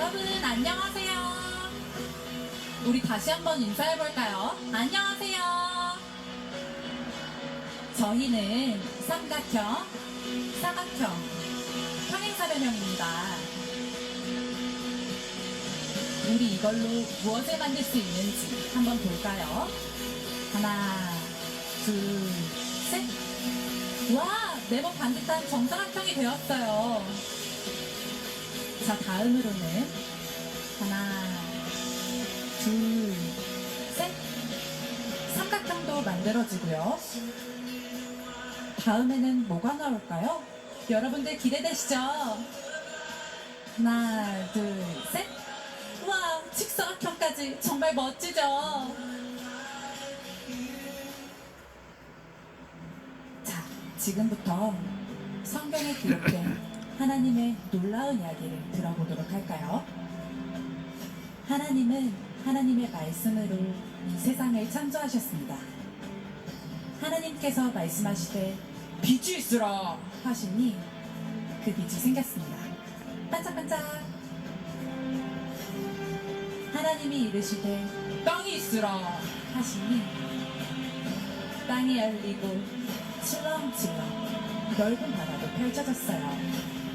안녕하세요. 우리 다시 한번 인사해볼까요? 안녕하세요. 저희는 삼각형, 사각형, 평행사변형입니다. 우리 이걸로 무엇을 만들 수 있는지 한번 볼까요? 하나, 둘, 셋. 와, 네번 반듯한 정사각형이 되었어요. 자, 다음으로는 하나, 둘, 셋. 삼각형도 만들어지고요. 다음에는 뭐가 나올까요? 여러분들 기대되시죠? 하나, 둘, 셋. 와, 직사각형까지 정말 멋지죠? 자, 지금부터 성경에 기록된 하나님의 놀라운 이야기를 들어보도록 할까요? 하나님은 하나님의 말씀으로 이 세상을 창조하셨습니다. 하나님께서 말씀하시되 빛이 있으라 하시니 그 빛이 생겼습니다. 반짝반짝. 하나님이 이르시되 땅이 있으라 하시니 땅이 열리고 출렁출렁 넓은 바다도 펼쳐졌어요.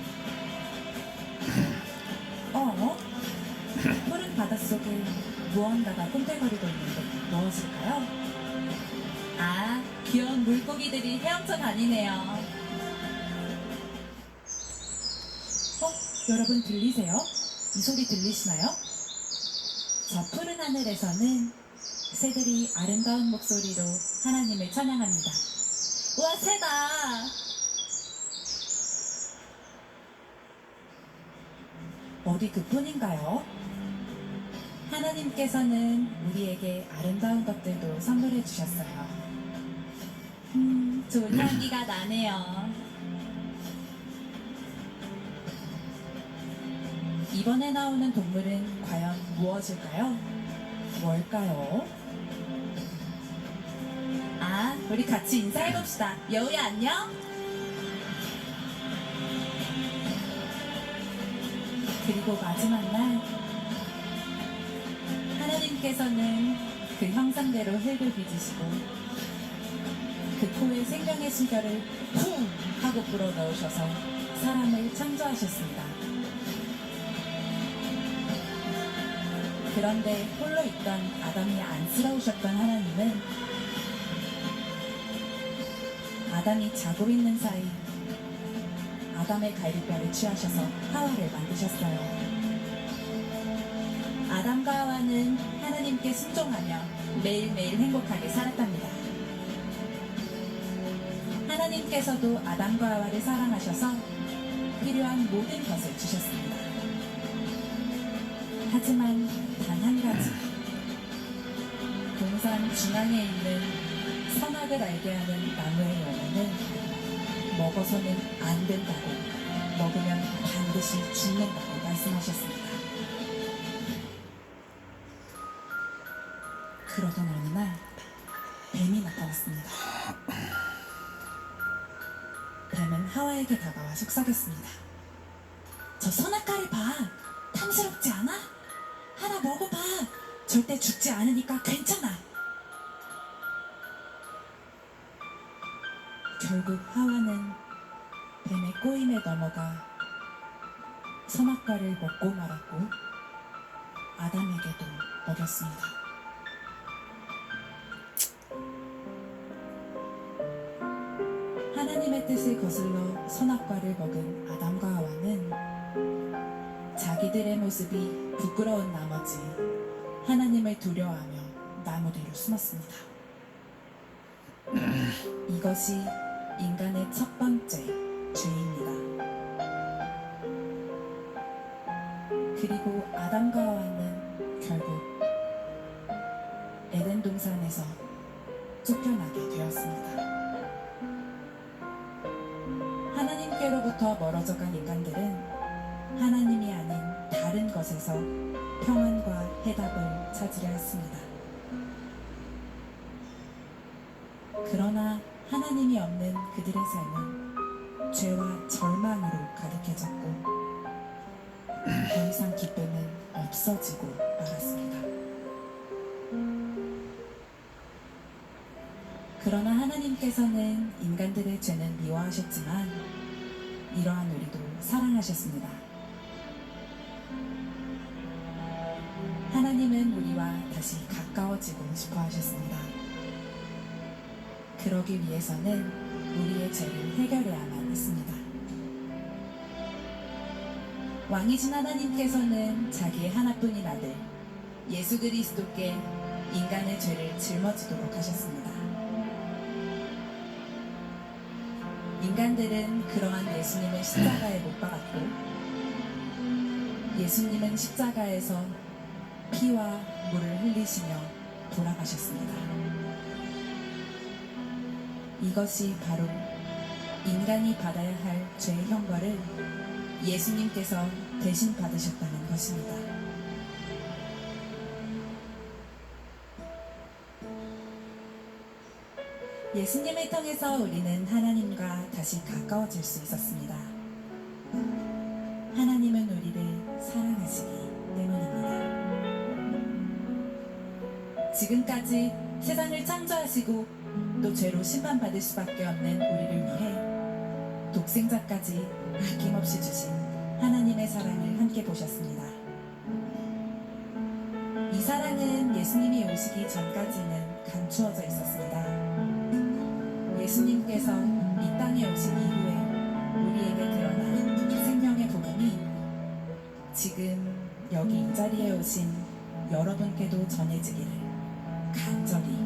속에 무언가가 꿈틀거리고 있는데 무엇일까요? 아, 귀여운 물고기들이 헤엄쳐 다니네요. 어? 여러분 들리세요? 이 소리 들리시나요? 저 푸른 하늘에서는 새들이 아름다운 목소리로 하나님을 찬양합니다. 우와, 새다! 어디 그뿐인가요? 하나님께서는 우리에게 아름다운 것들도 선물해 주셨어요. 음, 좋은 향기가 나네요. 이번에 나오는 동물은 과연 무엇일까요? 뭘까요? 아, 우리 같이 인사해봅시다. 여우야, 안녕? 그리고 마지막 날, 하나님께서는 그 형상대로 흙을 빚으시고, 그 코에 생명의 숨결을 쿵! 하고 불어 넣으셔서 사람을 창조하셨습니다. 그런데 홀로 있던 아담이 안쓰러우셨던 하나님은 아담이 자고 있는 사이 아담의 갈비뼈를 취하셔서 하와를 만드셨어요. 아담과 하와는 하나님께 순종하며 매일매일 행복하게 살았답니다. 하나님께서도 아담과 하와를 사랑하셔서 필요한 모든 것을 주셨습니다. 하지만 단 한 가지. 동산 중앙에 있는 선악을 알게 하는 나무의 열매는 먹어서는 안 된다고, 먹으면 반드시 죽는다고 말씀하셨습니다. 그러던 어느 날, 뱀이 나타났습니다. 뱀은 하와에게 다가와 속삭였습니다. 저 선악과를 봐! 탐스럽지 않아? 하나 먹어봐. 절대 죽지 않으니까 괜찮아. 결국 하와는 뱀의 꼬임에 넘어가 선악과를 먹고 말았고 아담에게도 먹였습니다. 하나님의 뜻을 거슬러 선악과를 먹은 아담과 하와는 자기들의 모습이 부끄러운 나머지 하나님을 두려워하며 나무 뒤로 숨었습니다. 이것이 인간의 첫 번째 죄입니다. 그리고 아담과 하와는 결국 에덴 동산에서 쫓겨나게 되었습니다. 하나님께로부터 멀어져 간 인간들은 하나님이 아닌 다른 것에서 평안과 해답을 찾으려 했습니다. 그러나 하나님이 없는 그들의 삶은 죄와 절망으로 가득해졌고 더 이상 기쁨은 없어지고 말았습니다. 그러나 하나님께서는 인간들의 죄는 미워하셨지만 이러한 우리도 사랑하셨습니다. 하나님은 우리와 다시 가까워지고 싶어 하셨습니다. 그러기 위해서는 우리의 죄를 해결해야만 했습니다. 왕이신 하나님께서는 자기의 하나뿐인 아들 예수 그리스도께 인간의 죄를 짊어지도록 하셨습니다. 인간들은 그러한 예수님을 십자가에 못 박았고 예수님은 십자가에서 피와 물을 흘리시며 돌아가셨습니다. 이것이 바로 인간이 받아야 할 죄의 형벌을 예수님께서 대신 받으셨다는 것입니다. 예수님을 통해서 우리는 하나님과 다시 가까워질 수 있었습니다. 하나님은 우리를 사랑하시기 때문입니다. 지금까지 세상을 창조하시고 또 죄로 심판받을 수밖에 없는 우리를 위해 독생자까지 아낌없이 주신 하나님의 사랑을 함께 보셨습니다. 이 사랑은 예수님이 오시기 전까지는 감추어져 있었습니다. 예수님께서 이 땅에 오신 이후에 우리에게 드러난 생명의 복음이 지금 여기 이 자리에 오신 여러분께도 전해지기를 간절히